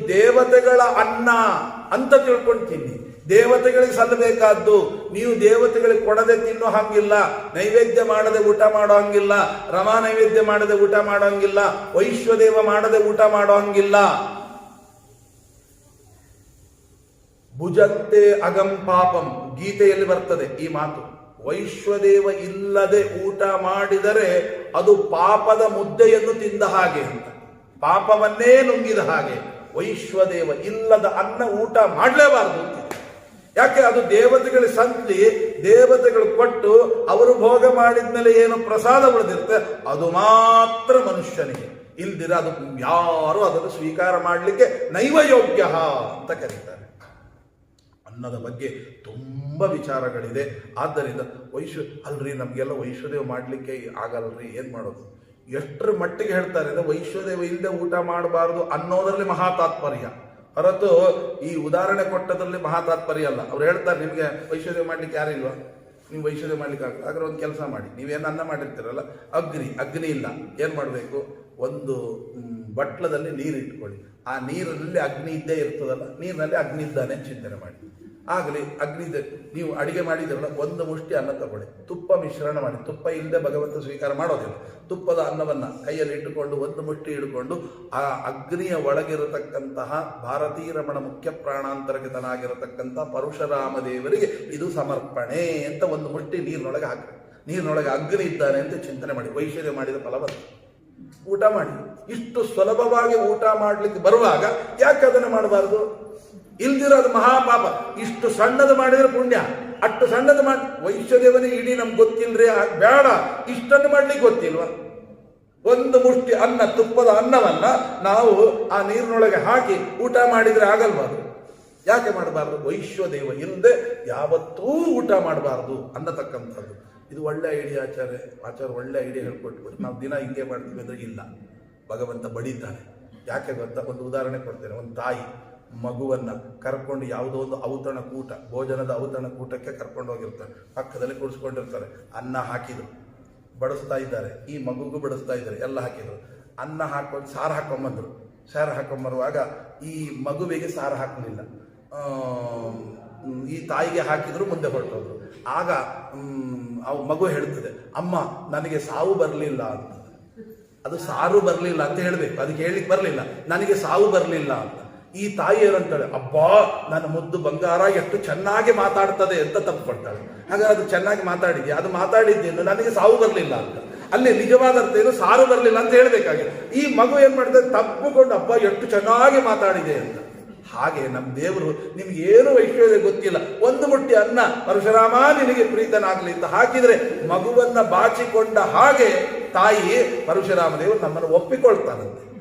ದೇವತೆಗಳ ಅನ್ನ ಅಂತ ತಿಳ್ಕೊಂಡು ದೇವತೆಗಳಿಗೆ ಸಲ್ಲಬೇಕಾದ್ದು, ನೀವು ದೇವತೆಗಳಿಗೆ ಕೊಡದೆ ತಿನ್ನೋ ಹಂಗಿಲ್ಲ, ನೈವೇದ್ಯ ಮಾಡದೆ ಊಟ ಮಾಡೋ ಹಂಗಿಲ್ಲ, ರಮಾ ನೈವೇದ್ಯ ಮಾಡದೆ ಊಟ ಮಾಡೋ ಹಂಗಿಲ್ಲ ವೈಶ್ವದೇವ ಮಾಡದೆ ಊಟ ಮಾಡೋ ಹಂಗಿಲ್ಲ. ಭುಜಂತೆ ಅಗಂ ಪಾಪಂ. ಗೀತೆಯಲ್ಲಿ ಬರ್ತದೆ ಈ ಮಾತು. ವೈಶ್ವದೇವ ಇಲ್ಲದೆ ಊಟ ಮಾಡಿದರೆ ಅದು ಪಾಪದ ಮುದ್ದೆಯನ್ನು ತಿಂದ ಹಾಗೆ ಅಂತ. ಪಾಪವನ್ನೇ ನುಂಗಿದ ಹಾಗೆ. ವೈಶ್ವದೇವ ಇಲ್ಲದ ಅನ್ನ ಊಟ ಮಾಡಲೇಬಾರದು ಯಾಕೆ? ಅದು ದೇವತೆಗಳ ಸಂತಿ ದೇವತೆಗಳು ಕೊಟ್ಟು ಅವರು ಭೋಗ ಮಾಡಿದ್ಮೇಲೆ ಏನು ಪ್ರಸಾದ ಉಳಿದಿರುತ್ತೆ? ಅದು ಮಾತ್ರ ಮನುಷ್ಯನಿಗೆ. ಇಲ್ದಿರ ಅದು ಯಾರು ಅದನ್ನು ಸ್ವೀಕಾರ ಮಾಡಲಿಕ್ಕೆ ನೈವಯೋಗ್ಯ ಅಂತ ಕರೀತಾರೆ. ಅನ್ನದ ಬಗ್ಗೆ ತುಂಬ ವಿಚಾರಗಳಿದೆ. ಆದ್ದರಿಂದ ವೈಶ್ವ, ಅಲ್ರಿ, ನಮಗೆಲ್ಲ ವೈಶ್ವದೇವ ಮಾಡಲಿಕ್ಕೆ ಆಗಲ್ರಿ, ಏನು ಮಾಡೋದು? ಎಷ್ಟರ ಮಟ್ಟಿಗೆ ಹೇಳ್ತಾರೆ ಅಂದ್ರೆ ವೈಶ್ವದೇವ ಇಲ್ಲದೆ ಊಟ ಮಾಡಬಾರ್ದು ಅನ್ನೋದರಲ್ಲಿ ಮಹಾ ತಾತ್ಪರ್ಯ. ಹೊರತು ಈ ಉದಾಹರಣೆ ಕೊಟ್ಟದ್ರಲ್ಲಿ ಮಹಾ ತಾತ್ಪರ್ಯ ಅಲ್ಲ. ಅವ್ರು ಹೇಳ್ತಾರೆ ನಿಮಗೆ ವೈಶ್ವದೇವ ಮಾಡ್ಲಿಕ್ಕೆ ಯಾರಿಲ್ವಾ ನೀವು ವೈಶ್ವದೇವ ಮಾಡ್ಲಿಕ್ಕೆ ಆಗ್ತದೆ ಆದ್ರೆ ಒಂದು ಕೆಲಸ ಮಾಡಿ. ನೀವೇನು ಅನ್ನ ಮಾಡಿರ್ತೀರಲ್ಲ? ಅಗ್ನಿ ಅಗ್ನಿ ಇಲ್ಲ. ಏನು ಮಾಡಬೇಕು? ಒಂದು ಬಟ್ಲದಲ್ಲಿ ನೀರು ಇಟ್ಕೊಳ್ಳಿ ಆ ನೀರಿನಲ್ಲಿ ಅಗ್ನಿ ಇದ್ದೇ ಇರ್ತದಲ್ಲ? ನೀರಿನಲ್ಲಿ ಅಗ್ನಿ ಇದ್ದಾನೆ ಚಿಂತನೆ ಮಾಡಿ. ಆಗಲಿ ಅಗ್ನಿ ಇದೆ ನೀವು ಅಡಿಗೆ ಮಾಡಿದಿರಲ್ಲ, ಒಂದು ಮುಷ್ಟಿ ಅನ್ನ ತಗೊಳ್ಳಿ. ತುಪ್ಪ ಮಿಶ್ರಣ ಮಾಡಿ, ತುಪ್ಪ ಇಲ್ಲದೆ ಭಗವಂತ ಸ್ವೀಕಾರ ಮಾಡೋದಿಲ್ಲ. ತುಪ್ಪದ ಅನ್ನವನ್ನು ಕೈಯಲ್ಲಿ ಇಟ್ಟುಕೊಂಡು ಒಂದು ಮುಷ್ಟಿ ಹಿಡ್ಕೊಂಡು ಆ ಅಗ್ನಿಯ ಒಳಗಿರತಕ್ಕಂತಹ ಭಾರತೀ ರಮಣ ಮುಖ್ಯ ಪ್ರಾಣಾಂತರ್ಗತನಾಗಿರತಕ್ಕಂಥ ಪರಶುರಾಮ ದೇವರಿಗೆ ಇದು ಸಮರ್ಪಣೆ ಅಂತ ಒಂದು ಮುಷ್ಟಿ ನೀರಿನೊಳಗೆ ಹಾಕಿ ನೀರಿನೊಳಗೆ ಅಗ್ನಿ ಇದ್ದಾನೆ ಅಂತ ಚಿಂತನೆ ಮಾಡಿ ವೈಶ್ವರ್ಯ ಮಾಡಿದ ಫಲವತ್ತು ಊಟ ಮಾಡಿ. ಇಷ್ಟು ಸುಲಭವಾಗಿ ಊಟ ಮಾಡಲಿಕ್ಕೆ ಬರುವಾಗ ಯಾಕೆ ಅದನ್ನು ಮಾಡಬಾರದು? ಇಲ್ದಿರೋದು ಮಹಾಪಾಪ. ಇಷ್ಟು ಸಣ್ಣದು ಮಾಡಿದ್ರೆ ಪುಣ್ಯ. ಅಷ್ಟು ಸಣ್ಣದು ಮಾಡಿ ವೈಶ್ವದೇವನೇ ಇಡೀ ನಮ್ಗೆ ಗೊತ್ತಿಲ್ಲರಿ ಬೇಡ. ಇಷ್ಟನ್ನು ಮಾಡ್ಲಿಕ್ಕೆ ಗೊತ್ತಿಲ್ವಾ? ಒಂದು ಮುಷ್ಟಿ ಅನ್ನ, ತುಪ್ಪದ ಅನ್ನವನ್ನ ನಾವು ಆ ನೀರಿನೊಳಗೆ ಹಾಕಿ ಊಟ ಮಾಡಿದ್ರೆ ಆಗಲ್ವಾ ಯಾಕೆ ಮಾಡಬಾರ್ದು? ವೈಶ್ವದೇವ ಇಲ್ಲದೆ ಯಾವತ್ತೂ ಊಟ ಮಾಡಬಾರ್ದು ಅನ್ನತಕ್ಕಂಥದ್ದು. ಇದು ಒಳ್ಳೆ ಐಡಿಯಾ ಆಚಾರ್ಯ. ಆಚಾರ್ಯ ಒಳ್ಳೆ ಐಡಿಯಾ ಹೇಳ್ಕೊಟ್ಬಿಟ್ಟು ನಾವು ದಿನ ಹಿಂಗೆ ಮಾಡ್ತೀವಿ ಅಂದ್ರೆ ಇಲ್ಲ. ಭಗವಂತ ಬಡಿತಾನೆ ಯಾಕೆ ಗೊತ್ತಾ? ಒಂದು ಉದಾಹರಣೆ ಕೊಡ್ತೇನೆ. ಒಂದು ತಾಯಿ. ಮಗುವನ್ನ ಕರ್ಕೊಂಡು ಯಾವುದೋ ಒಂದು ಔತಣ ಕೂಟ, ಭೋಜನದ ಔತಣ ಕೂಟಕ್ಕೆ ಕರ್ಕೊಂಡು ಹೋಗಿರ್ತಾರೆ. ಪಕ್ಕದಲ್ಲಿ ಕುಡಿಸ್ಕೊಂಡಿರ್ತಾರೆ. ಅನ್ನ ಹಾಕಿದರು. ಬಡಿಸ್ತಾ ಇದ್ದಾರೆ. ಈ ಮಗುಗೂ ಬಡಿಸ್ತಾ ಇದ್ದಾರೆ. ಎಲ್ಲ ಹಾಕಿದರು. ಅನ್ನ ಹಾಕೊಂಡು ಸಾರು ಹಾಕೊಂಬಂದರು. ಸಾರು ಹಾಕೊಂಬರುವಾಗ ಈ ಮಗುವಿಗೆ ಸಾರು ಹಾಕಲಿಲ್ಲ. ಈ ತಾಯಿಗೆ ಹಾಕಿದ್ರು ಮುಂದೆ ಹೊರಟೋದ್ರು. ಆಗ ಅವು ಮಗು ಹೇಳ್ತದೆ, ಅಮ್ಮ, ನನಗೆ ಸಾವು ಬರಲಿಲ್ಲ ಅಂತ. ಅದು ಸಾರು ಬರಲಿಲ್ಲ ಅಂತ ಹೇಳಬೇಕು. ಅದಕ್ಕೆ ಹೇಳಲಿಕ್ಕೆ ಬರಲಿಲ್ಲ. ನನಗೆ ಸಾವು ಬರಲಿಲ್ಲ ಅಂತ. ಈ ತಾಯಿ ಏನಂತಾಳೆ, ಅಬ್ಬಾ, ನನ್ನ ಮುದ್ದು ಬಂಗಾರ ಎಷ್ಟು ಚೆನ್ನಾಗಿ ಮಾತಾಡ್ತದೆ ಅಂತ ತಪ್ಪು ಪಡ್ತಾಳೆ. ಹಾಗಾದ್ರೆ ಅದು ಚೆನ್ನಾಗಿ ಮಾತಾಡಿದ್ಯಾ? ಅದು ಮಾತಾಡಿದ್ದೇನು ನನಗೆ ಸಾವು ಬರಲಿಲ್ಲ ಅಂತ. ಅಲ್ಲಿ ನಿಜವಾದ ಅರ್ಥ ಏನು? ಸಾರು ಬರಲಿಲ್ಲ ಅಂತ ಹೇಳಬೇಕಾಗಿದೆ. ಈ ಮಗು ಏನ್ ಮಾಡಿದೆ? ತಪ್ಪುಕೊಂಡು, ಅಬ್ಬಾ, ಎಷ್ಟು ಚೆನ್ನಾಗಿ ಮಾತಾಡಿದೆ ಅಂತ. ಹಾಗೆ ನಮ್ಮ ದೇವರು ನಿಮ್ಗೆ ಏನು ಐಶ್ವರ್ಯ ಗೊತ್ತಿಲ್ಲ. ಒಂದು ಮುಟ್ಟಿ ಅನ್ನ ಪರಶುರಾಮ ನಿನಗೆ ಪ್ರೀತನಾಗಲಿ ಅಂತ ಹಾಕಿದ್ರೆ ಮಗುವನ್ನ ಬಾಚಿಕೊಂಡ ಹಾಗೆ ತಾಯಿ ಪರಶುರಾಮ ದೇವರು ನಮ್ಮನ್ನು ಒಪ್ಪಿಕೊಳ್ತಾನಂತೆ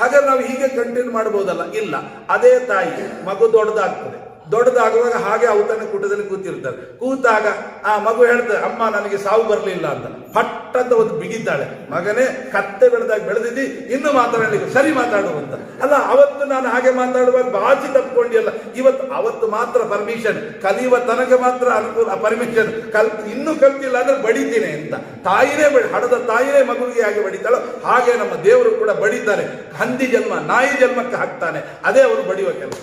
ಹಾಗಾದ್ರೆ ನಾವು ಹೀಗೆ ಕಂಟಿನ್ಯೂ ಮಾಡ್ಬೋದಲ್ಲ? ಇಲ್ಲ. ಅದೇ ತಾಯಿ ಮಗು ದೊಡ್ಡದಾಗ್ತದೆ. ದೊಡ್ಡದಾಗುವಾಗ ಹಾಗೆ ಅವತನ ಕೂಟದಲ್ಲಿ ಕೂತಿರ್ತಾರೆ ಕೂತಾಗ ಆ ಮಗು ಹೇಳ್ತಾರೆ ಅಮ್ಮ, ನನಗೆ ಸಾವು ಬರಲಿಲ್ಲ ಅಂತ. ಪಟ್ಟ ಅಂತ ಒಂದು ಬಿಗಿದ್ದಾಳೆ. ಮಗನೇ, ಕತ್ತೆ ಬೆಳೆದಾಗ ಬೆಳೆದಿದ್ದಿ, ಇನ್ನು ಮಾತಾಡಲಿಕ್ಕೆ ಸರಿ ಮಾತಾಡುವಂತ ಅಲ್ಲ, ಅವತ್ತು ನಾನು ಹಾಗೆ ಮಾತಾಡುವಾಗ ಬಾಚಿ ಅಲ್ಲ ಇವತ್ತು, ಅವತ್ತು ಮಾತ್ರ ಪರ್ಮಿಷನ್ ಕಲಿಯುವ ತನಕ ಮಾತ್ರ ಅನುಕೂಲ ಪರ್ಮಿಷನ್ ಕಲ್, ಇನ್ನೂ ಕಲ್ತಿಲ್ಲ ಅಂದ್ರೆ ಬಡಿತೀನಿ ಅಂತ. ತಾಯಿನೇ ಬಡಿ ಹಡದ ತಾಯಿನೇ ಮಗುವಿಗೆ ಹಾಗೆ ಬಡಿತಾಳೋ, ಹಾಗೆ ನಮ್ಮ ದೇವರು ಕೂಡ ಬಡಿತಾರೆ ಹಂದಿ ಜನ್ಮ, ನಾಯಿ ಜನ್ಮಕ್ಕೆ ಹಾಕ್ತಾನೆ. ಅದೇ ಅವರು ಬಡಿಯುವ ಕೆಲಸ.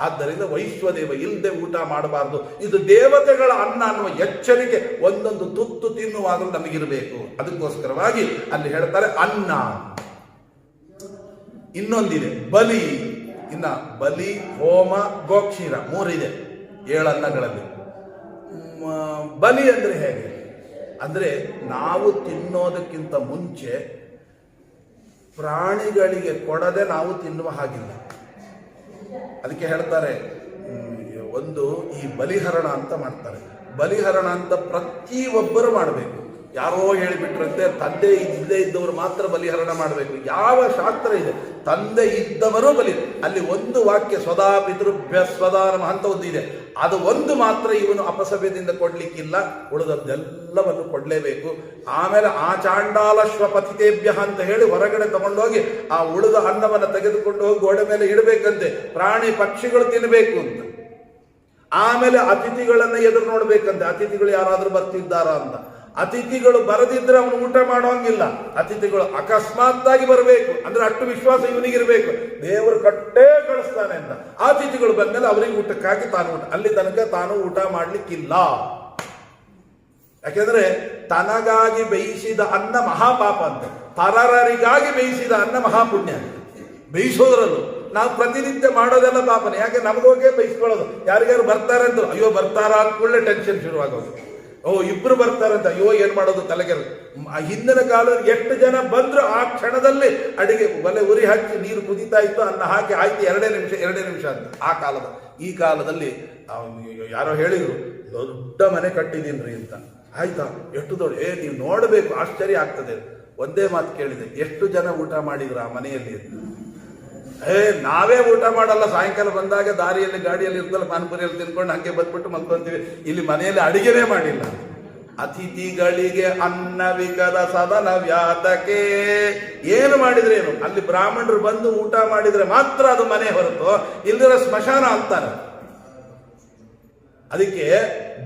ಆದ್ದರಿಂದ ವೈಶ್ವದೇವ ಇಲ್ಲದೆ ಊಟ ಮಾಡಬಾರದು. ಇದು ದೇವತೆಗಳ ಅನ್ನ ಅನ್ನುವ ಎಚ್ಚರಿಕೆ. ಒಂದೊಂದು ತುತ್ತು ತಿನ್ನುವಾಗಲೂ ನಮಗಿರಬೇಕು. ಅದಕ್ಕೋಸ್ಕರವಾಗಿ ಅಲ್ಲಿ ಹೇಳ್ತಾರೆ ಅನ್ನ. ಇನ್ನೊಂದಿದೆ, ಬಲಿ. ಇನ್ನ ಬಲಿ, ಹೋಮ, ಗೋಕ್ಷೀರ ಮೂರಿದೆ. ಏಳು ಅನ್ನಗಳಲ್ಲಿ. ಬಲಿ ಅಂದ್ರೆ ಹೇಗೆ? ಅಂದ್ರೆ ನಾವು ತಿನ್ನೋದಕ್ಕಿಂತ ಮುಂಚೆ ಪ್ರಾಣಿಗಳಿಗೆ ಕೊಡದೆ ನಾವು ತಿನ್ನುವ ಹಾಗಿಲ್ಲ. ಅದಕ್ಕೆ ಹೇಳ್ತಾರೆ ಒಂದು ಈ ಬಲಿಹರಣ ಅಂತ ಮಾಡ್ತಾರೆ. ಬಲಿಹರಣ ಅಂತ ಪ್ರತಿಯೊಬ್ಬರು ಮಾಡಬೇಕು. ಯಾರೋ ಹೇಳಿಬಿಟ್ರಂತೆ, ತಂದೆ ಇಲ್ಲದೆ ಇದ್ದವರು ಮಾತ್ರ ಬಲಿಹರಣ ಮಾಡಬೇಕು. ಯಾವ ಶಾಸ್ತ್ರ ಇದೆ? ತಂದೆ ಇದ್ದವರು ಬಲಿ, ಅಲ್ಲಿ ಒಂದು ವಾಕ್ಯ, ಸ್ವದಾ ಪಿತೃಭ್ಯ ಸ್ವದಾ ಅಂತ ಒಂದು ಇದೆ. ಅದು ಒಂದು ಮಾತ್ರ ಇವನು ಅಪಸಭ್ಯದಿಂದ ಕೊಡ್ಲಿಕ್ಕಿಲ್ಲ, ಉಳಿದದ್ದೆಲ್ಲವನ್ನು ಕೊಡಲೇಬೇಕು. ಆಮೇಲೆ ಆ ಚಾಂಡಾಲಶ್ವ ಪತಿತೇಭ್ಯ ಅಂತ ಹೇಳಿ ಹೊರಗಡೆ ತಗೊಂಡೋಗಿ ಆ ಉಳಿದ ಅನ್ನವನ್ನು ತೆಗೆದುಕೊಂಡು ಹೋಗಿ ಗೋಡೆ ಮೇಲೆ ಇಡಬೇಕಂತೆ. ಪ್ರಾಣಿ ಪಕ್ಷಿಗಳು ತಿನ್ನಬೇಕು ಅಂತ. ಆಮೇಲೆ ಅತಿಥಿಗಳನ್ನ ಎದುರು ನೋಡ್ಬೇಕಂತೆ. ಅತಿಥಿಗಳು ಯಾರಾದರೂ ಬರ್ತಿದ್ದಾರಾ ಅಂತ. ಅತಿಥಿಗಳು ಬರದಿದ್ರೆ ಅವನು ಊಟ ಮಾಡೋಂಗಿಲ್ಲ ಅತಿಥಿಗಳು ಅಕಸ್ಮಾತ್ತಾಗಿ ಬರಬೇಕು. ಅಂದ್ರೆ ಅಷ್ಟು ವಿಶ್ವಾಸ ಇವನಿಗಿರ್ಬೇಕು. ದೇವರು ಕಟ್ಟೇ ಕಳಿಸ್ತಾನೆ ಅಂತ. ಅತಿಥಿಗಳು ಬಂದ್ಮೇಲೆ ಅವರಿಗೆ ಊಟಕ್ಕಾಗಿ ತಾನು ಊಟ ಅಲ್ಲಿ ತನಕ ತಾನು ಊಟ ಮಾಡ್ಲಿಕ್ಕಿಲ್ಲ. ಯಾಕೆಂದ್ರೆ ತನಗಾಗಿ ಬೇಯಿಸಿದ ಅನ್ನ ಮಹಾಪಾಪ ಅಂತ. ಪರರರಿಗಾಗಿ ಬೇಯಿಸಿದ ಅನ್ನ ಮಹಾಪುಣ್ಯ ಬೇಯಿಸೋದ್ರಲ್ಲೂ. ನಾವು ಪ್ರತಿನಿತ್ಯ ಮಾಡೋದೆಲ್ಲ ಪಾಪನೆ. ಯಾಕೆ ನಮಗೋಗೆ ಬೇಯಿಸ್ಕೊಳ್ಳೋದು? ಯಾರಿಗಾರು ಬರ್ತಾರೆ ಅಂತ ಅಯ್ಯೋ, ಬರ್ತಾರ ಅಂದ್ಕೊಳ್ಳೆ ಟೆನ್ಷನ್ ಶುರುವಾಗೋದು. ಓ, ಇಬ್ರು ಬರ್ತಾರಂತ. ಅಯ್ಯೋ, ಏನ್ ಮಾಡೋದು ತಲೆಗೆ ಮ- ಹಿಂದಿನ ಕಾಲದಲ್ಲಿ ಎಷ್ಟು ಜನ ಬಂದ್ರು ಆ ಕ್ಷಣದಲ್ಲಿ ಅಡಿಗೆ, ಒಲೆ ಉರಿ ಹಾಕಿ ನೀರು ಕುದೀತಾ ಇತ್ತು ಅನ್ನ ಹಾಕಿ ಆಯ್ತು ಎರಡೇ ನಿಮಿಷ ಎರಡೇ ನಿಮಿಷ ಅಂತ ಆ ಕಾಲದ, ಈ ಕಾಲದಲ್ಲಿ ಯಾರೋ ಹೇಳಿದ್ರು ದೊಡ್ಡ ಮನೆ ಕಟ್ಟಿದೀನ್ರಿ ಅಂತ. ಆಯ್ತಾ? ಎಷ್ಟು ದೊಡ್ಡ, ಏ, ನೀವು ನೋಡಬೇಕು, ಆಶ್ಚರ್ಯ ಆಗ್ತದೆ. ಒಂದೇ ಮಾತು ಕೇಳಿದೆ, ಎಷ್ಟು ಜನ ಊಟ ಮಾಡಿದ್ರು ಆ ಮನೆಯಲ್ಲಿ? ಏ, ನಾವೇ ಊಟ ಮಾಡಲ್ಲ. ಸಾಯಂಕಾಲ ಬಂದಾಗ ದಾರಿಯಲ್ಲಿ, ಗಾಡಿಯಲ್ಲಿ ಇರ್ತಲ್ಲ ಪಾನ್ಪುರಿಯಲ್ಲಿ ತಿನ್ಕೊಂಡು ಹಂಗೆ ಬಂದ್ಬಿಟ್ಟು ಮಲ್ಕೊಂತೀವಿ. ಇಲ್ಲಿ ಮನೆಯಲ್ಲಿ ಅಡಿಗೆನೇ ಮಾಡಿಲ್ಲ. ಅತಿಥಿಗಳಿಗೆ ಅನ್ನವಿಕದ ಸದನ ವ್ಯಾತಕೆ ಏನು ಮಾಡಿದ್ರೇನು ಅಲ್ಲಿ ಬ್ರಾಹ್ಮಣರು ಬಂದು ಊಟ ಮಾಡಿದ್ರೆ ಮಾತ್ರ ಅದು ಮನೆ ಹೊರತು ಇಲ್ಲಿರೋ ಸ್ಮಶಾನ ಅಂತಾರೆ ಅದಕ್ಕೆ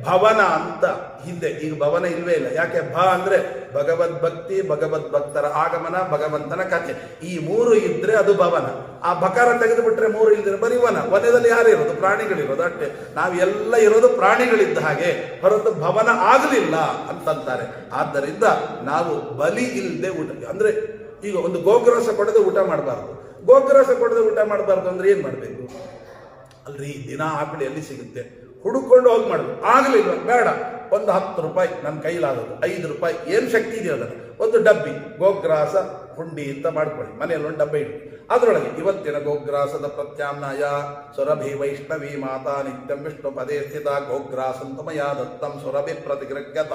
ಭವನ ಅಂತ ಹಿಂದೆ, ಈಗ ಭವನ ಇಲ್ವೇ ಇಲ್ಲ. ಯಾಕೆ? ಭ ಅಂದ್ರೆ ಭಗವದ್ ಭಕ್ತಿ, ಭಗವದ್ ಭಕ್ತರ ಆಗಮನ, ಭಗವಂತನ ಕಥೆ. ಈ ಮೂರು ಇದ್ರೆ ಅದು ಭವನ. ಆ ಬಕಾರ ತೆಗೆದು ಬಿಟ್ರೆ ಮೂರು ಇಲ್ದಿರ ಬರೀ ವನ. ವನದಲ್ಲಿ ಯಾರು ಇರೋದು? ಪ್ರಾಣಿಗಳಿರೋದು. ಅಷ್ಟೇ. ನಾವೆಲ್ಲ ಇರೋದು ಪ್ರಾಣಿಗಳಿದ್ದ ಹಾಗೆ. ಹೊರತು ಭವನ ಆಗಲಿಲ್ಲ ಅಂತಂತಾರೆ. ಆದ್ದರಿಂದ ನಾವು ಬಲಿ ಇಲ್ಲದೆ ಊಟ, ಅಂದ್ರೆ ಈಗ ಒಂದು ಗೋಗ್ರಸ ಕೊಡದೆ ಊಟ ಮಾಡಬಾರ್ದು. ಗೋಗ್ರಸ ಕೊಡದೆ ಊಟ ಮಾಡಬಾರ್ದು ಅಂದ್ರೆ ಏನ್ ಮಾಡಬೇಕು? ಅಲ್ರಿ, ದಿನ ಆಕಡೆ ಎಲ್ಲಿ ಸಿಗುತ್ತೆ. ಹುಡುಕೊಂಡು ಹೋಗಿ ಮಾಡುದು. ಆಗಲಿಲ್ಲ ಬೇಡ. ಒಂದು ಹತ್ತು ರೂಪಾಯಿ ನನ್ನ ಕೈಲಾಗೋದು ಐದು ರೂಪಾಯಿ. ಏನು ಶಕ್ತಿ ಇದೆಯೋ ಅದನ್ನು ಒಂದು ಡಬ್ಬಿ ಗೋಗ್ರಾಸ ಹುಂಡಿ ಅಂತ ಮಾಡ್ಕೊಳ್ಳಿ. ಮನೆಯಲ್ಲಿ ಒಂದು ಡಬ್ಬೆ ಇಡಿ ಅದರೊಳಗೆ ಇವತ್ತಿನ ಗೋಗ್ರಾಸದ ಪ್ರತ್ಯಾಮ್ನಾಯ ಸುರಭಿ ವೈಷ್ಣವಿ ಮಾತಾ ನಿತ್ಯಂ ವಿಷ್ಣು ಪದೇ ಸ್ಥಿತ ಗೋಗ್ರಾಸಂತಮಯ ದತ್ತಂ ಸುರಭಿ ಪ್ರತಿಗೃಹ್ಯತ.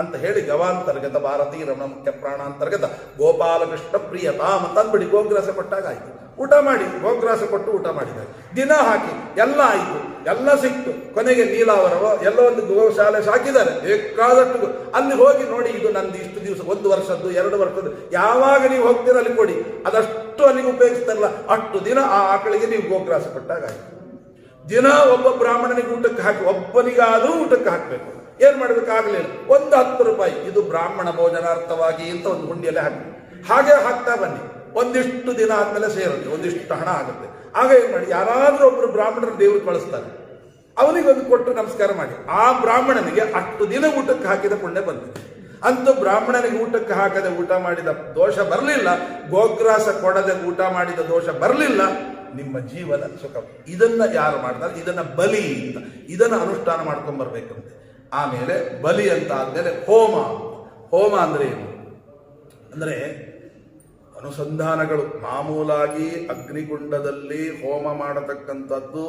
ಅಂತ ಹೇಳಿ ಗವಾಂತರ್ಗತ ಭಾರತೀ ಮುಖ್ಯ ಪ್ರಾಣಾಂತರ್ಗತ ಗೋಪಾಲಕೃಷ್ಣ ಪ್ರಿಯತಾಮ್ ತಂದ್ಬಿಡಿ ಗೋಗ್ರಾಸ ಕೊಟ್ಟಾಗ ಆಯ್ತು. ಊಟ ಮಾಡಿ, ಗೋಗ್ರಾಸ ಕೊಟ್ಟು ಊಟ ಮಾಡಿದ. ದಿನ ಹಾಕಿ, ಎಲ್ಲ ಆಯಿತು, ಎಲ್ಲ ಸಿಕ್ತು. ಕೊನೆಗೆ ನೀಲಾವರವ ಎಲ್ಲ ಒಂದು ಗೋಶಾಲೆ ಸಾಕಿದ್ದಾರೆ. ಬೇಕಾದಷ್ಟು ಅಲ್ಲಿ ಹೋಗಿ ನೋಡಿ, ಇದು ನಂದು ಇಷ್ಟು ದಿವಸ, ಒಂದು ವರ್ಷದ್ದು, ಎರಡು ವರ್ಷದ್ದು. ಯಾವಾಗ ನೀವು ಹೋಗ್ತೀರ ಅಲ್ಲಿ ಕೊಡಿ. ಅದಷ್ಟು ಅಲ್ಲಿಗೆ ಉಪಯೋಗಿಸ್ತಾರಲ್ಲ, ಅಷ್ಟು ದಿನ ಆ ಆಕಳಿಗೆ ನೀವು ಗೋಗ್ರಾಸ ಕೊಟ್ಟಾಗ ಆಯ್ತು. ದಿನ ಒಬ್ಬ ಬ್ರಾಹ್ಮಣನಿಗೆ ಊಟಕ್ಕೆ ಹಾಕಿ, ಒಬ್ಬನಿಗಾದರೂ ಊಟಕ್ಕೆ ಹಾಕಬೇಕು. ಏನ್ ಮಾಡ್ಬೇಕಾಗ್ಲಿಲ್ಲ ಒಂದು ಹತ್ತು ರೂಪಾಯಿ. ಇದು ಬ್ರಾಹ್ಮಣ ಭೋಜನಾರ್ಥವಾಗಿ ಅಂತ ಒಂದು ಹುಂಡಿಯಲ್ಲಿ ಹಾಕಿ. ಹಾಗೆ ಹಾಕ್ತಾ ಬನ್ನಿ. ಒಂದಿಷ್ಟು ದಿನ ಆದ್ಮೇಲೆ ಸೇರುತ್ತೆ. ಒಂದಿಷ್ಟು ಹಣ ಆಗುತ್ತೆ. ಆಗ ಏನ್ ಮಾಡಿ? ಯಾರಾದ್ರೂ ಒಬ್ರು ಬ್ರಾಹ್ಮಣರ ದೇವ್ರು ಕಳಿಸ್ತಾರೆ. ಅವನಿಗೆ ಒಂದು ಕೊಟ್ಟು ನಮಸ್ಕಾರ ಮಾಡಿ. ಆ ಬ್ರಾಹ್ಮಣನಿಗೆ ಅಷ್ಟು ದಿನ ಊಟಕ್ಕೆ ಹಾಕಿದ ಪುಣ್ಯ ಬಂದಿದೆ ಅಂತೂ ಬ್ರಾಹ್ಮಣನಿಗೆ ಊಟಕ್ಕೆ ಹಾಕದೆ ಊಟ ಮಾಡಿದ ದೋಷ ಬರಲಿಲ್ಲ. ಗೋಗ್ರಾಸ ಕೊಡದೆ ಊಟ ಮಾಡಿದ ದೋಷ ಬರಲಿಲ್ಲ. ನಿಮ್ಮ ಜೀವನ ಸುಖ. ಇದನ್ನ ಯಾರು ಮಾಡ್ತಾರೆ? ಇದನ್ನ ಬಲಿ ಅಂತ. ಇದನ್ನ ಅನುಷ್ಠಾನ ಮಾಡ್ಕೊಂಡ್ ಬರ್ಬೇಕಂತೆ ಆಮೇಲೆ ಬಲಿ ಅಂತ ಆದಮೇಲೆ ಹೋಮ. ಹೋಮ ಅಂದ್ರೆ ಏನು? ಅಂದ್ರೆ ಅನುಸಂಧಾನಗಳು. ಮಾಮೂಲಾಗಿ ಅಗ್ನಿಗುಂಡದಲ್ಲಿ ಹೋಮ ಮಾಡತಕ್ಕಂಥದ್ದು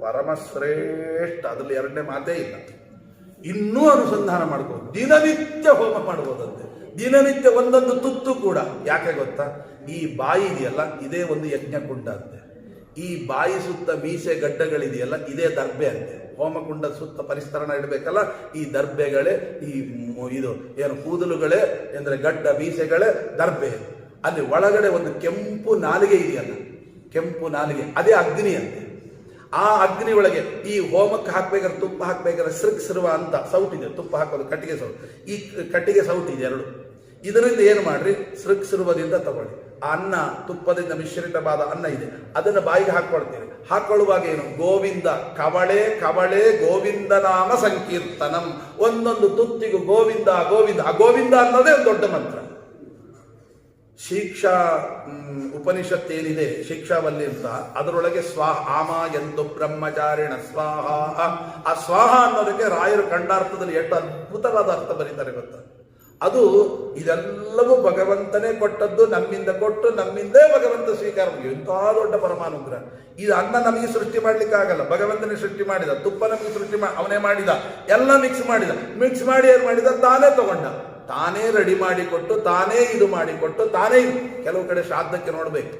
ಪರಮಶ್ರೇಷ್ಠ. ಅದರಲ್ಲಿ ಎರಡನೇ ಮಾತೇ ಇಲ್ಲ. ಇನ್ನೂ ಅನುಸಂಧಾನ ಮಾಡ್ಬೋದು. ದಿನನಿತ್ಯ ಹೋಮ ಮಾಡ್ಬೋದಂತೆ. ದಿನನಿತ್ಯ ಒಂದೊಂದು ತುತ್ತು ಕೂಡ. ಯಾಕೆ ಗೊತ್ತಾ? ಈ ಬಾಯಿ ಇದೆಯಲ್ಲ, ಇದೇ ಒಂದು ಯಜ್ಞಕುಂಡ ಅಂತೆ. ಈ ಬಾಯಿ ಸುತ್ತ ಮೀಸೆ ಗಡ್ಡಗಳಿದೆಯಲ್ಲ, ಇದೇ ದರ್ಬೆ ಅಂತೆ. ಹೋಮಕುಂಡ ಸುತ್ತ ಪರಿಸ್ತರಣ ಇಡಬೇಕಲ್ಲ? ಈ ದರ್ಬೆಗಳೇ ಈ ಇದು ಏನು ಕೂದಲುಗಳೇ ಅಂದರೆ ಗಡ್ಡ ಬೀಸೆಗಳೇ ದರ್ಬೆ ಅಲ್ಲಿ ಒಳಗಡೆ ಒಂದು ಕೆಂಪು ನಾಲಿಗೆ ಇದೆಯಲ್ಲ? ಕೆಂಪು ನಾಲಿಗೆ, ಅದೇ ಅಗ್ನಿ ಅಂತೆ. ಆ ಅಗ್ನಿ ಒಳಗೆ ಈ ಹೋಮಕ್ಕೆ ಹಾಕ್ಬೇಕಾದ್ರೆ ತುಪ್ಪ ಹಾಕ್ಬೇಕಾದ್ರೆ ಸೃಕ್ಸಿರುವ ಅಂತ ಸೌಟಿದೆ ತುಪ್ಪ ಹಾಕೋದು ಕಟ್ಟಿಗೆ ಸೌಟ್. ಈ ಕಟ್ಟಿಗೆ ಸೌಟ್ ಇದೆ ಎರಡು. ಇದರಿಂದ ಏನು ಮಾಡ್ರಿ? ಸೃಕ್ಸಿರುವದಿಂದ ತಗೊಳ್ಳಿ. ಆ ಅನ್ನ ತುಪ್ಪದಿಂದ ಮಿಶ್ರಿತವಾದ ಅನ್ನ ಇದೆ. ಅದನ್ನು ಬಾಯಿಗೆ ಹಾಕೊಳ್ತೀರಿ ಹಾಕೊಳ್ಳುವಾಗ ಏನು? ಗೋವಿಂದ. ಕವಳೆ ಕವಳೆ, ಗೋವಿಂದ ನಾಮ ಸಂಕೀರ್ತನಂ. ಒಂದೊಂದು ತುತ್ತಿಗೂ ಗೋವಿಂದ ಗೋವಿಂದ. ಆ ಗೋವಿಂದ ಅನ್ನೋದೇ ಒಂದು ದೊಡ್ಡ ಮಂತ್ರ. ಶಿಕ್ಷಾ ಉಪನಿಷತ್ತೇನಿದೆ ಶಿಕ್ಷಾವಲ್ಲಿ ಅಂತ. ಅದರೊಳಗೆ ಸ್ವಾಹ, ಆಮ ಎಂದು ಬ್ರಹ್ಮಚಾರಿಣ ಸ್ವಾಹ. ಆ ಸ್ವಾಹ ಅನ್ನೋದಕ್ಕೆ ರಾಯರು ಖಂಡಾರ್ಥದಲ್ಲಿ ಎಷ್ಟು ಅದ್ಭುತವಾದ ಅರ್ಥ ಬರೀತಾರೆ ಗೊತ್ತಾ? ಅದು ಇದೆಲ್ಲವೂ ಭಗವಂತನೇ ಕೊಟ್ಟದ್ದು, ನಮ್ಮಿಂದ ಕೊಟ್ಟು ನಮ್ಮಿಂದೇ ಭಗವಂತ ಸ್ವೀಕಾರ ಎಂತಹ ದೊಡ್ಡ ಪರಮಾನುಗ್ರಹ. ಇದು ಅನ್ನ ನಮಗೆ ಸೃಷ್ಟಿ ಮಾಡ್ಲಿಕ್ಕೆ ಆಗಲ್ಲ. ಭಗವಂತನೇ ಸೃಷ್ಟಿ ಮಾಡಿದ, ತುಪ್ಪ ನಮಗೆ ಸೃಷ್ಟಿ ಮಾಡಿ ಅವನೇ ಮಾಡಿದ, ಎಲ್ಲ ಮಿಕ್ಸ್ ಮಾಡಿದ. ಮಿಕ್ಸ್ ಮಾಡಿ ಏನು ಮಾಡಿದ? ತಾನೇ ತಗೊಂಡ. ತಾನೇ ರೆಡಿ ಮಾಡಿಕೊಟ್ಟು ತಾನೇ ಇದು ಮಾಡಿಕೊಟ್ಟು ತಾನೇ ಕೆಲವು ಕಡೆ ಶ್ರಾದ್ದಕ್ಕೆ ನೋಡ್ಬೇಕು.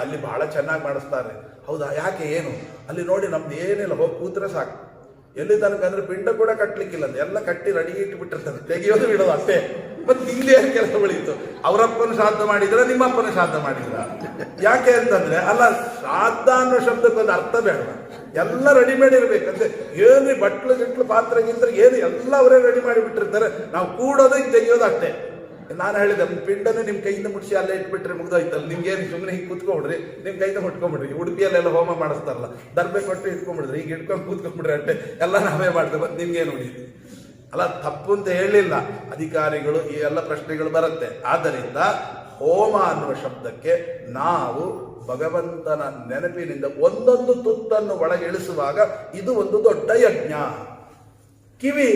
ಅಲ್ಲಿ ಬಹಳ ಚೆನ್ನಾಗಿ ಮಾಡಿಸ್ತಾರೆ. ಹೌದಾ? ಯಾಕೆ ಏನು? ಅಲ್ಲಿ ನೋಡಿ ನಮ್ದು ಏನಿಲ್ಲ, ಹೋಗಿ ಕೂತ್ರೆ ಸಾಕು. ಎಲ್ಲಿ ತನಕ ಅಂದ್ರೆ ಪಿಂಡ ಕೂಡ ಕಟ್ಲಿಕ್ಕಿಲ್ಲ ಅಂತ ಎಲ್ಲ ಕಟ್ಟಿ ರೆಡಿ ಇಟ್ಬಿಟ್ಟಿರ್ತಾರೆ. ತೆಗಿಯೋದು ಬಿಡೋದು ಅಷ್ಟೇ. ಮತ್ತೆ ನಿಮ್ದೇ ಕೆಲಸ ಉಳಿಯಿತು ಅವರಪ್ಪನ ಶ್ರಾದ್ದ ಮಾಡಿದ್ರ, ನಿಮ್ಮಪ್ಪನ ಶ್ರಾದ್ದ ಮಾಡಿದ್ರ? ಯಾಕೆ ಅಂತಂದ್ರೆ, ಅಲ್ಲ, ಶ್ರಾದ್ದ ಅನ್ನೋ ಶಬ್ದಕ್ಕೊಂದು ಅರ್ಥ ಬೇಡ. ಎಲ್ಲ ರೆಡಿಮೇಡ್ ಇರಬೇಕಂದ್ರೆ ಏನು ಬಟ್ಲು ಗಿಟ್ಲು ಪಾತ್ರೆ ಗಿಂತ್ರ ಏನು ಎಲ್ಲ ಅವರೇ ರೆಡಿ ಮಾಡಿ ಬಿಟ್ಟಿರ್ತಾರೆ. ನಾವು ಕೂಡೋದು ತೆಗಿಯೋದು ಅಷ್ಟೇ. ನಾನು ಹೇಳಿದೆ, ಪಿಂಡನ್ನು ನಿಮ್ ನಿಮ್ಮ ಕೈಯಿಂದ ಮುಡಿಸಿ ಅಲ್ಲೇ ಇಟ್ಬಿಟ್ರೆ ಮುಗ್ದೋಯ್ತಲ್ಲ. ನಿಮ್ಗೆ ಏನು ಸುಮ್ಮನೆ ಹಿಂಗೆ ಕೂತ್ಕೊಂಡ್ರಿ ನಿಮ್ಮ ಕೈಯಿಂದ ಮುಟ್ಕೊಂಡ್ಬಿಡ್ರಿ ಉಡುಪಿಯಲ್ಲೆಲ್ಲ ಹೋಮ ಮಾಡಿಸ್ತಾರಲ್ಲ, ದರ್ಬೆ ಕೊಟ್ಟು ಇಟ್ಕೊಂಡ್ಬಿಡ್ರಿ ಈಗ ಇಟ್ಕೊಂಡು ಕೂತ್ಕೊಂಡ್ಬಿಡ್ರಿ ಅಂತೆ. ಎಲ್ಲ ನಾವೇ ಮಾಡಿದೆ, ಮತ್ತೆ ನಿಮ್ಗೆ ನೋಡಿ ಅಲ್ಲ, ತಪ್ಪು ಅಂತ ಹೇಳಿಲ್ಲ. ಅಧಿಕಾರಿಗಳು ಈ ಎಲ್ಲ ಪ್ರಶ್ನೆಗಳು ಬರುತ್ತೆ. ಆದ್ದರಿಂದ ಹೋಮ ಅನ್ನುವ ಶಬ್ದಕ್ಕೆ ನಾವು ಭಗವಂತನ ನೆನಪಿನಿಂದ ಒಂದೊಂದು ತುತ್ತನ್ನು ಒಳಗೆ ಇಳಿಸುವಾಗ ಇದು ಒಂದು ದೊಡ್ಡ ಯಜ್ಞ. ಕಿವಿ,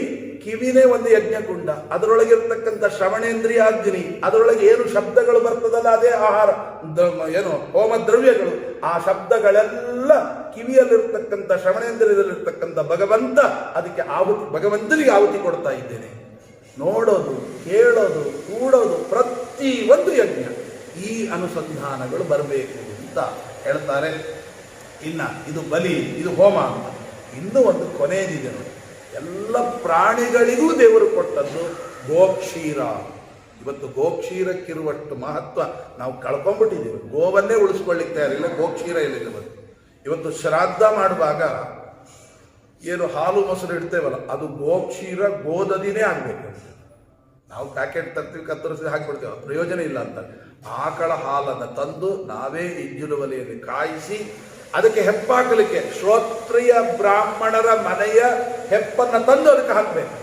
ಕಿವಿನೇ ಒಂದು ಯಜ್ಞಕುಂಡ. ಅದರೊಳಗಿರ್ತಕ್ಕಂಥ ಶ್ರವಣೇಂದ್ರಿಯ ಅಗ್ನಿ ಅದರೊಳಗೆ ಏನು ಶಬ್ದಗಳು ಬರ್ತದಲ್ಲ ಅದೇ ಆಹಾರ. ಏನು ಹೋಮ ದ್ರವ್ಯಗಳು ಆ ಶಬ್ದಗಳೆಲ್ಲ ಕಿವಿಯಲ್ಲಿರ್ತಕ್ಕಂಥ, ಶ್ರವಣೇಂದ್ರಿಯದಲ್ಲಿರ್ತಕ್ಕಂಥ ಭಗವಂತ ಅದಕ್ಕೆ ಆಹುತಿ, ಭಗವಂತನಿಗೆ ಆಹುತಿ ಕೊಡ್ತಾ ಇದ್ದೇನೆ. ನೋಡೋದು, ಕೇಳೋದು, ಕೂಡೋದು ಪ್ರತಿ ಒಂದು ಯಜ್ಞ ಈ ಅನುಸಂಧಾನಗಳು ಬರಬೇಕು ಅಂತ ಹೇಳ್ತಾರೆ. ಇನ್ನ ಇದು ಬಲಿ, ಇದು ಹೋಮ ಅಂತ. ಇನ್ನೂ ಒಂದು ಕೊನೆಯದಿದೆ ನೋಡಿ. ಎಲ್ಲ ಪ್ರಾಣಿಗಳಿಗೂ ದೇವರು ಕೊಟ್ಟದ್ದು ಗೋಕ್ಷೀರ. ಇವತ್ತು ಗೋಕ್ಷೀರಕ್ಕಿರುವಷ್ಟು ಮಹತ್ವ ನಾವು ಕಳ್ಕೊಂಡ್ಬಿಟ್ಟಿದ್ದೀವಿ. ಗೋವನ್ನೇ ಉಳಿಸ್ಕೊಳ್ಳಿಕ್ಕೆ ತಯಾರಿಲ್ಲ ಗೋಕ್ಷೀರ ಇಲ್ಲ ಇವತ್ತು ಇವತ್ತು ಶ್ರಾದ್ದ ಮಾಡುವಾಗ ಏನು ಹಾಲು ಮೊಸರು ಇಡ್ತೇವಲ್ಲ, ಅದು ಗೋಕ್ಷೀರ ಗೋದದಿನೇ ಆಗಬೇಕು. ನಾವು ಪ್ಯಾಕೆಟ್ ತರ್ತೀವಿ ಕತ್ತರಿಸಿ ಹಾಕಿಬಿಡ್ತೇವೆ. ಪ್ರಯೋಜನ ಇಲ್ಲ ಅಂತ. ಆಕಳ ಹಾಲನ್ನು ತಂದು ನಾವೇ ಇಂಜಿನ ಒಲೆಯಲ್ಲಿ ಕಾಯಿಸಿ ಅದಕ್ಕೆ ಹೆಪ್ಪಾಕಲಿಕ್ಕೆ ಶ್ರೋತ್ರಿಯ ಬ್ರಾಹ್ಮಣರ ಮನೆಯ ಹೆಪ್ಪನ್ನು ತಂದು ಅದಕ್ಕೆ ಹಾಕಬೇಕು.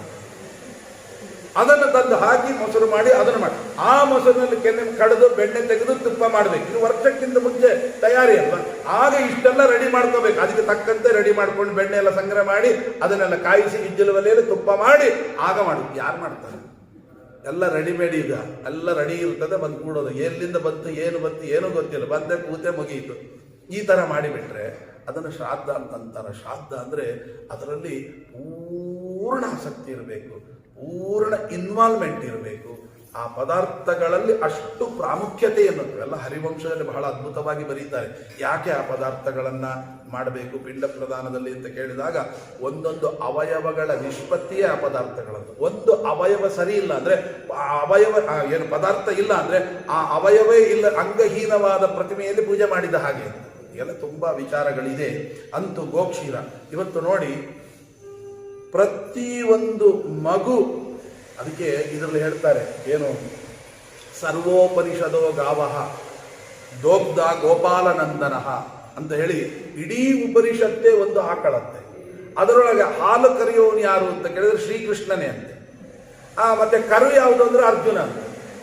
ಅದನ್ನು ತಂದು ಹಾಕಿ ಮೊಸರು ಮಾಡಿ ಅದನ್ನು ಮಾಡಿ. ಆ ಮೊಸರಿನಲ್ಲಿ ಕೆನೆ ಕಡಿದು, ಬೆಣ್ಣೆ ತೆಗೆದು ತುಪ್ಪ ಮಾಡಬೇಕು. ಇದು ವರ್ಷಕ್ಕಿಂತ ಮುಂಚೆ ತಯಾರಿ ಅಲ್ವಾ? ಆಗ ಇಷ್ಟೆಲ್ಲ ರೆಡಿ ಮಾಡ್ಕೋಬೇಕು. ಅದಕ್ಕೆ ತಕ್ಕಂತೆ ರೆಡಿ ಮಾಡ್ಕೊಂಡು ಬೆಣ್ಣೆ ಎಲ್ಲ ಸಂಗ್ರಹ ಮಾಡಿ, ಅದನ್ನೆಲ್ಲ ಕಾಯಿಸಿ ಇಜ್ಜಲು ಒಲೆಯಲ್ಲಿ ತುಪ್ಪ ಮಾಡಿ, ಆಗ ಮಾಡಿ. ಯಾರು ಮಾಡ್ತಾರೆ? ಎಲ್ಲ ರೆಡಿಮೇಡ್ ಈಗ. ಎಲ್ಲ ರೆಡಿ ಇರ್ತದೆ ಬಂದು ಕೂಡೋದು ಎಲ್ಲಿಂದ ಬಂತು, ಏನು ಬಂತು, ಏನೂ ಗೊತ್ತಿಲ್ಲ. ಬಂದೆ, ಕೂತೆ ಮುಗಿಯಿತು ಈ ಥರ ಮಾಡಿಬಿಟ್ರೆ ಅದನ್ನು ಶ್ರಾದ್ದ ಅಂತಂತಾರೆ ಶ್ರಾದ್ದ ಅಂದರೆ ಅದರಲ್ಲಿ ಪೂರ್ಣ ಆಸಕ್ತಿ ಇರಬೇಕು, ಪೂರ್ಣ ಇನ್ವಾಲ್ವ್ಮೆಂಟ್ ಇರಬೇಕು. ಆ ಪದಾರ್ಥಗಳಲ್ಲಿ ಅಷ್ಟು ಪ್ರಾಮುಖ್ಯತೆ ಅನ್ನೋದು ಎಲ್ಲ ಹರಿವಂಶದಲ್ಲಿ ಬಹಳ ಅದ್ಭುತವಾಗಿ ಬರೀತಾರೆ. ಯಾಕೆ ಆ ಪದಾರ್ಥಗಳನ್ನು ಮಾಡಬೇಕು ಪಿಂಡ ಪ್ರದಾನದಲ್ಲಿ ಅಂತ ಕೇಳಿದಾಗ, ಒಂದೊಂದು ಅವಯವಗಳ ನಿಷ್ಪತ್ತಿಯೇ ಆ ಪದಾರ್ಥಗಳದ್ದು. ಒಂದು ಅವಯವ ಸರಿ ಇಲ್ಲ ಅಂದರೆ, ಆ ಅವಯವ ಏನು ಪದಾರ್ಥ ಇಲ್ಲ ಅಂದರೆ, ಆ ಅವಯವೇ ಇಲ್ಲ, ಅಂಗಹೀನವಾದ ಪ್ರತಿಮೆಯಲ್ಲಿ ಪೂಜೆ ಮಾಡಿದ ಹಾಗೆ. ಎಲ್ಲ ತುಂಬಾ ವಿಚಾರಗಳಿದೆ. ಅಂತೂ ಗೋಕ್ಷೀರ, ಇವತ್ತು ನೋಡಿ ಪ್ರತಿ ಒಂದು ಮಗು, ಅದಕ್ಕೆ ಇದರಲ್ಲಿ ಹೇಳ್ತಾರೆ, ಏನು? ಸರ್ವೋಪನಿಷದೋ ಗಾವಹ ದೋಗ್ಧ ಗೋಪಾಲನಂದನ ಅಂತ ಹೇಳಿ ಇಡೀ ಉಪನಿಷತ್ತೇ ಒಂದು ಆಕಳಂತೆ ಅದರೊಳಗೆ ಹಾಲು ಕರೆಯೋನು ಯಾರು ಅಂತ ಕೇಳಿದ್ರೆ ಶ್ರೀಕೃಷ್ಣನೇ ಅಂತೆ. ಆ, ಮತ್ತೆ ಕರು ಯಾವುದು ಅಂದ್ರೆ ಅರ್ಜುನ ಅಂತ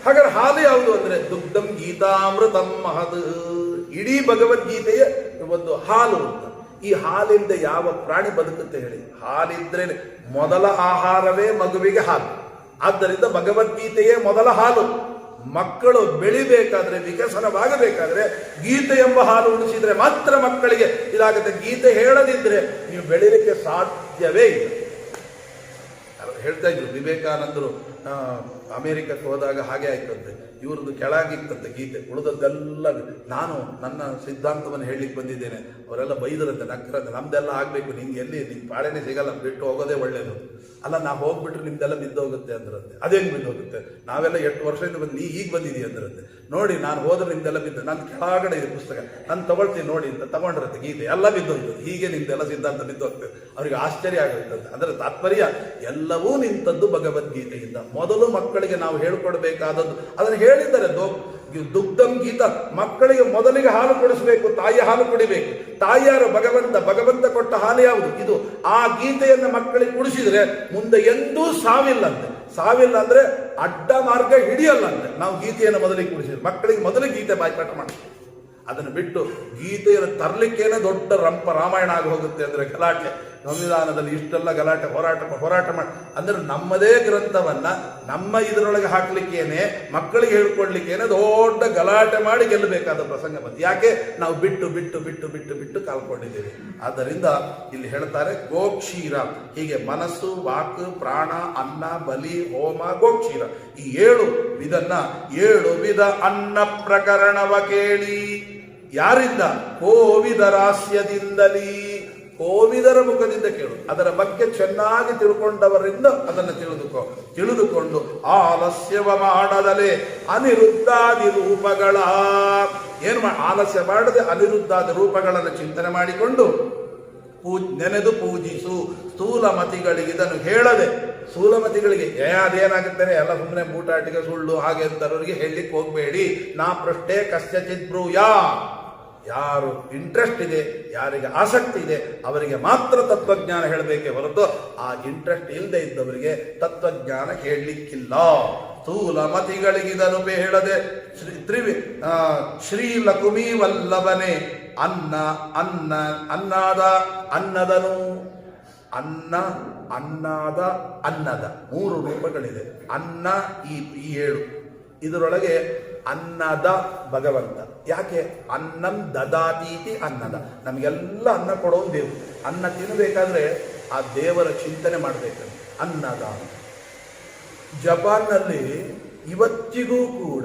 ಹಾಗಾದ್ರೆ ಹಾಲು ಯಾವುದು ಅಂದ್ರೆ ದುಗ್ಧಂ ಗೀತಾಮೃತಂ ಮಹದ್. ಇಡೀ ಭಗವದ್ಗೀತೆಯ ಒಂದು ಹಾಲು ಅಂತ ಈ ಹಾಲಿಂದ ಯಾವ ಪ್ರಾಣಿ ಬದುಕುತ್ತೆ ಹೇಳಿ? ಹಾಲಿದ್ರೆ ಮೊದಲ ಆಹಾರವೇ ಮಗುವಿಗೆ ಹಾಲು. ಆದ್ದರಿಂದ ಭಗವದ್ಗೀತೆಯೇ ಮೊದಲ ಹಾಲು. ಮಕ್ಕಳು ಬೆಳಿಬೇಕಾದ್ರೆ, ವಿಕಸನವಾಗಬೇಕಾದ್ರೆ ಗೀತೆ ಎಂಬ ಹಾಲು ಉಣಿಸಿದ್ರೆ ಮಾತ್ರ ಮಕ್ಕಳಿಗೆ ಇದಾಗುತ್ತೆ. ಗೀತೆ ಹೇಳದಿದ್ರೆ ನೀವು ಬೆಳಿಲಿಕ್ಕೆ ಸಾಧ್ಯವೇ ಇಲ್ಲ. ಹೇಳ್ತಾ ಇದ್ರು, ವಿವೇಕಾನಂದರು ಅಮೆರಿಕಕ್ಕೆ ಹೋದಾಗ ಹಾಗೆ ಆಯ್ತಂತೆ. ಇವ್ರದ್ದು ಕೆಳಗಿತ್ತಂತೆ ಗೀತೆ, ಉಳಿದದ್ದೆಲ್ಲ ನಾನು ನನ್ನ ಸಿದ್ಧಾಂತವನ್ನು ಹೇಳಲಿಕ್ಕೆ ಬಂದಿದ್ದೇನೆ. ಅವರೆಲ್ಲ ಬೈದರಂತೆ ನಕ್ಕರಂತೆ ನಮ್ದೆಲ್ಲ ಆಗಬೇಕು, ನಿಂಗೆ ಎಲ್ಲಿ, ನಿಂಗೆ ಪಾಳೆನೇ ಸಿಗಲ್ಲ, ಬಿಟ್ಟು ಹೋಗೋದೇ ಒಳ್ಳೇದು. ಅಲ್ಲ, ನಾ ಹೋಗ್ಬಿಟ್ರೆ ನಿಮ್ದೆಲ್ಲ ಬಿದ್ದೋಗುತ್ತೆ ಅಂದ್ರಂತೆ. ಅದೇನು ಬಿದ್ದೋಗುತ್ತೆ? ನಾವೆಲ್ಲ ಎಷ್ಟು ವರ್ಷದಿಂದ ಬಂದು, ನೀ ಈಗ ಬಂದಿದ್ದೀಯ ಅಂದ್ರಂತೆ. ನೋಡಿ, ನಾನು ಹೋದ್ರೆ ನಿಮ್ದೆಲ್ಲ ಬಿದ್ದು ನನ್ನ ಕೆಳಗಡೆ ಇದೆ ಪುಸ್ತಕ, ನಾನು ತಗೊಳ್ತೀನಿ ನೋಡಿ ಅಂತ ತಗೊಂಡ್ರಂತೆ ಗೀತೆ, ಎಲ್ಲ ಬಿದ್ದೋಗ್ತದೆ ಹೀಗೆ ನಿಮ್ದೆಲ್ಲ ಸಿದ್ಧಾಂತ ಬಿದ್ದೋಗ್ತದೆ. ಅವ್ರಿಗೆ ಆಶ್ಚರ್ಯ ಆಗುತ್ತಂತೆ ಅಂದರೆ ತಾತ್ಪರ್ಯ, ಎಲ್ಲವೂ ನಿಂತದ್ದು ಭಗವದ್ಗೀತೆಯಿಂದ. ಮೊದಲು ಮಕ್ಕಳಿಗೆ ನಾವು ಹೇಳ್ಕೊಡ್ಬೇಕಾದದ್ದು. ಅದನ್ನು ಹೇಳಿದ್ದಾರೆ ದೋ, ದುಗ್ಧಂ ಗೀತ, ಮಕ್ಕಳಿಗೆ ಮೊದಲಿಗೆ ಹಾಲು ಕೊಡಿಸಬೇಕು ತಾಯಿ ಹಾಲು ಕುಡಿಬೇಕು. ತಾಯಿಯಾರು ಭಗವಂತ ಭಗವಂತ ಕೊಟ್ಟ ಹಾಲು ಯಾವುದು? ಇದು ಆ ಗೀತೆಯನ್ನು ಮಕ್ಕಳಿಗೆ ಕುಡಿಸಿದ್ರೆ ಮುಂದೆ ಎಂದೂ ಸಾವಿಲ್ಲಂತೆ. ಸಾವಿಲ್ಲ ಅಂದ್ರೆ ಅಡ್ಡ ಮಾರ್ಗ ಹಿಡಿಯಲ್ಲಂತೆ. ನಾವು ಗೀತೆಯನ್ನು ಮೊದಲಿಗೆ ಕುಡಿಸಿದ್ರೆ ಮಕ್ಕಳಿಗೆ ಮೊದಲಿಗೆ ಗೀತೆ ಬಾಯ್ಪಾಠ ಮಾಡಿ. ಅದನ್ನು ಬಿಟ್ಟು ಗೀತೆಯನ್ನು ತರಲಿಕ್ಕೇನೆ ದೊಡ್ಡ ರಂಪ ರಾಮಾಯಣ ಆಗಿ ಹೋಗುತ್ತೆ ಅಂದರೆ ಗಲಾಟೆ. ಸಂವಿಧಾನದಲ್ಲಿ ಇಷ್ಟೆಲ್ಲ ಗಲಾಟೆ, ಹೋರಾಟ ಹೋರಾಟ ಮಾಡಿ, ಅಂದರೆ ನಮ್ಮದೇ ಗ್ರಂಥವನ್ನ ನಮ್ಮ ಇದರೊಳಗೆ ಹಾಕ್ಲಿಕ್ಕೇನೆ, ಮಕ್ಕಳಿಗೆ ಹೇಳ್ಕೊಡ್ಲಿಕ್ಕೇನೆ ದೊಡ್ಡ ಗಲಾಟೆ ಮಾಡಿ ಗೆಲ್ಲಬೇಕಾದ ಪ್ರಸಂಗ ಬಂತು. ಯಾಕೆ? ನಾವು ಬಿಟ್ಟು ಬಿಟ್ಟು ಬಿಟ್ಟು ಬಿಟ್ಟು ಬಿಟ್ಟು ಕಾಲ್ಕೊಂಡಿದ್ದೇವೆ. ಆದ್ದರಿಂದ ಇಲ್ಲಿ ಹೇಳ್ತಾರೆ, ಗೋಕ್ಷೀರ. ಹೀಗೆ ಮನಸ್ಸು, ವಾಕ್, ಪ್ರಾಣ, ಅನ್ನ, ಬಲಿ, ಹೋಮ, ಗೋಕ್ಷೀರ. ಈ ಏಳು ಇದನ್ನ ಏಳು ವಿಧ ಅನ್ನ ಪ್ರಕರಣವ ಕೇಳಿ. ಯಾರಿಂದ? ಕೋವಿದರಾಸ್ಯದಿಂದಲೀ. ಕೋವಿದರ ಮುಖದಿಂದ ಕೇಳು. ಅದರ ಬಗ್ಗೆ ಚೆನ್ನಾಗಿ ತಿಳ್ಕೊಂಡವರಿಂದ ಅದನ್ನು ತಿಳಿದುಕೋ. ತಿಳಿದುಕೊಂಡು ಆಲಸ್ಯವ ಮಾಡದಲೆ ಅನಿರುದ್ಧಾದಿ ರೂಪಗಳ. ಏನು ಆಲಸ್ಯ ಮಾಡದೆ ಅನಿರುದ್ಧಾದ ರೂಪಗಳನ್ನು ಚಿಂತನೆ ಮಾಡಿಕೊಂಡು ಪೂ ನೆನೆದು ಪೂಜಿಸು. ಸ್ಥೂಲಮತಿಗಳಿಗೆ ಇದನ್ನು ಹೇಳದೆ, ಸ್ಥೂಲಮತಿಗಳಿಗೆ ಏ ಅದೇನಾಗುತ್ತೇನೆ ಎಲ್ಲ ಸುಮ್ಮನೆ ಬೂಟಾಟಿಗೆ ಸುಳ್ಳು ಹಾಗೆ ಅಂತವರಿಗೆ ಹೇಳಲಿಕ್ಕೆ ಹೋಗಬೇಡಿ. ನಾ ಪ್ರಶ್ನೆ ಕಸ್ಯಚಿತ್ ಬ್ರೂಯಾ. ಯಾರು ಇಂಟ್ರೆಸ್ಟ್ ಇದೆ, ಯಾರಿಗೆ ಆಸಕ್ತಿ ಇದೆ, ಅವರಿಗೆ ಮಾತ್ರ ತತ್ವಜ್ಞಾನ ಹೇಳಬೇಕೇ ಹೊರತು ಆ ಇಂಟ್ರೆಸ್ಟ್ ಇಲ್ಲದೆ ಇದ್ದವರಿಗೆ ತತ್ವಜ್ಞಾನ ಹೇಳಲಿಕ್ಕಿಲ್ಲ. ಸ್ಥೂಲ ಮತಿಗಳಿಗಿದನು ಹೇಳದೆ, ಶ್ರೀ ತ್ರಿವಿ ಶ್ರೀ ಲಕುಮಿ ಅನ್ನ ಅನ್ನ, ಅನ್ನಾದ, ಅನ್ನದನು. ಅನ್ನ, ಅನ್ನಾದ, ಅನ್ನದ. ಮೂರು ರೂಪಗಳಿದೆ. ಅನ್ನ ಈ ಏಳು. ಇದರೊಳಗೆ ಅನ್ನದ ಭಗವಂತ. ಯಾಕೆ? ಅನ್ನಂ ದದಾತೀತಿ ಅನ್ನದ. ನಮಗೆಲ್ಲ ಅನ್ನ ಕೊಡೋ ದೇವರು. ಅನ್ನ ತಿನ್ನಬೇಕಾದ್ರೆ ಆ ದೇವರ ಚಿಂತನೆ ಮಾಡಬೇಕು ಅನ್ನದ. ಜಪಾನ್ನಲ್ಲಿ ಇವತ್ತಿಗೂ ಕೂಡ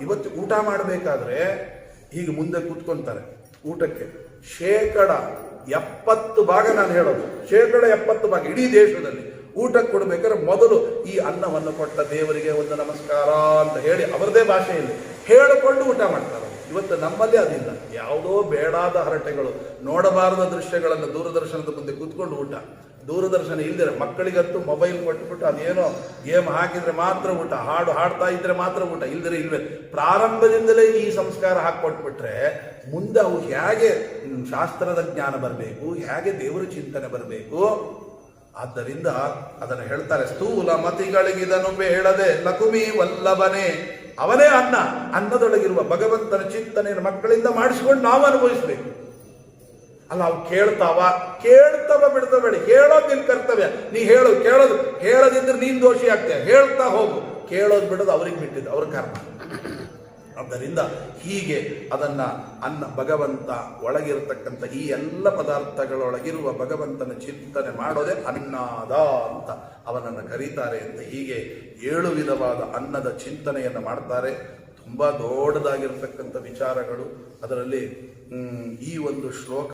ಇವತ್ತು ಊಟ ಮಾಡಬೇಕಾದ್ರೆ ಈಗ ಮುಂದೆ ಕೂತ್ಕೊಂತಾರೆ. ಊಟಕ್ಕೆ ಶೇಕಡ ಎಪ್ಪತ್ತು ಭಾಗ ನಾನು ಹೇಳೋದು. ಶೇಕಡ ಎಪ್ಪತ್ತು ಭಾಗ ಇಡೀ ದೇಶದಲ್ಲಿ. ಊಟಕ್ಕೆ ಕೊಡಬೇಕಾದ್ರೆ ಮೊದಲು ಈ ಅನ್ನವನ್ನು ಕೊಟ್ಟ ದೇವರಿಗೆ ಒಂದು ನಮಸ್ಕಾರ ಅಂತ ಹೇಳಿ ಅವರದೇ ಭಾಷೆಯಲ್ಲಿ ಹೇಳಿಕೊಂಡು ಊಟ ಮಾಡ್ತಾರೆ. ಇವತ್ತು ನಮ್ಮಲ್ಲಿ ಅದಿಲ್ಲ. ಯಾವುದೋ ಬೇಡಾದ ಹರಟೆಗಳು, ನೋಡಬಾರದ ದೃಶ್ಯಗಳನ್ನು ದೂರದರ್ಶನದ ಮುಂದೆ ಕೂತ್ಕೊಂಡು ಊಟ. ದೂರದರ್ಶನ ಇಲ್ದಿರೆ ಮಕ್ಕಳಿಗಂತೂ ಮೊಬೈಲ್ ಕೊಟ್ಟುಬಿಟ್ಟು ಅದೇನೋ ಗೇಮ್ ಹಾಕಿದ್ರೆ ಮಾತ್ರ ಊಟ, ಹಾಡು ಹಾಡ್ತಾ ಇದ್ರೆ ಮಾತ್ರ ಊಟ, ಇಲ್ದಿರೆ ಇಲ್ವೇ. ಪ್ರಾರಂಭದಿಂದಲೇ ಈ ಸಂಸ್ಕಾರ ಹಾಕೊಟ್ಬಿಟ್ರೆ ಮುಂದೆ ಅವು ಹೇಗೆ ಶಾಸ್ತ್ರದ ಜ್ಞಾನ ಬರಬೇಕು, ಹೇಗೆ ದೇವರ ಚಿಂತನೆ ಬರಬೇಕು ಆದ್ದರಿಂದ ಅದನ್ನು ಹೇಳ್ತಾರೆ, ಸ್ಥೂಲ ಮತಿಗಳಿಗಿದನು ಬೇಡದೆ ಲಕುಮಿ ವಲ್ಲಭನೇ, ಅವನೇ ಅನ್ನ. ಅನ್ನದೊಳಗಿರುವ ಭಗವಂತನ ಚಿಂತನೆಯನ್ನು ಮಕ್ಕಳಿಂದ ಮಾಡಿಸಿಕೊಂಡು ನಾವು ಅನುಭವಿಸ್ಬೇಕು. ಅಲ್ಲ, ಅವು ಕೇಳ್ತಾವ? ಕೇಳ್ತವ ಬಿಡ್ತಬೇಡಿ ಹೇಳೋದು ನಿನ್ ಕರ್ತವ್ಯ. ನೀ ಹೇಳು, ಕೇಳೋದು. ಹೇಳದಿದ್ರೆ ನೀನ್ ದೋಷಿ ಆಗ್ತೀಯ. ಹೇಳ್ತಾ ಹೋಗು. ಕೇಳೋದು, ಬಿಡೋದು ಅವ್ರಿಗೆ ಬಿಟ್ಟಿದ್ದು, ಅವ್ರ ಕರ್ಮ. ಆದ್ದರಿಂದ ಹೀಗೆ ಅದನ್ನ ಅನ್ನ ಭಗವಂತ ಒಳಗಿರತಕ್ಕಂಥ ಈ ಎಲ್ಲ ಪದಾರ್ಥಗಳೊಳಗಿರುವ ಭಗವಂತನ ಚಿಂತನೆ ಮಾಡೋದೇ ಅನ್ನದ ಅಂತ ಅವನನ್ನು ಕರೀತಾರೆ ಅಂತ ಹೀಗೆ ಏಳು ವಿಧವಾದ ಅನ್ನದ ಚಿಂತನೆಯನ್ನು ಮಾಡ್ತಾರೆ. ತುಂಬಾ ದೊಡ್ಡದಾಗಿರ್ತಕ್ಕಂಥ ವಿಚಾರಗಳು. ಅದರಲ್ಲಿ ಈ ಒಂದು ಶ್ಲೋಕ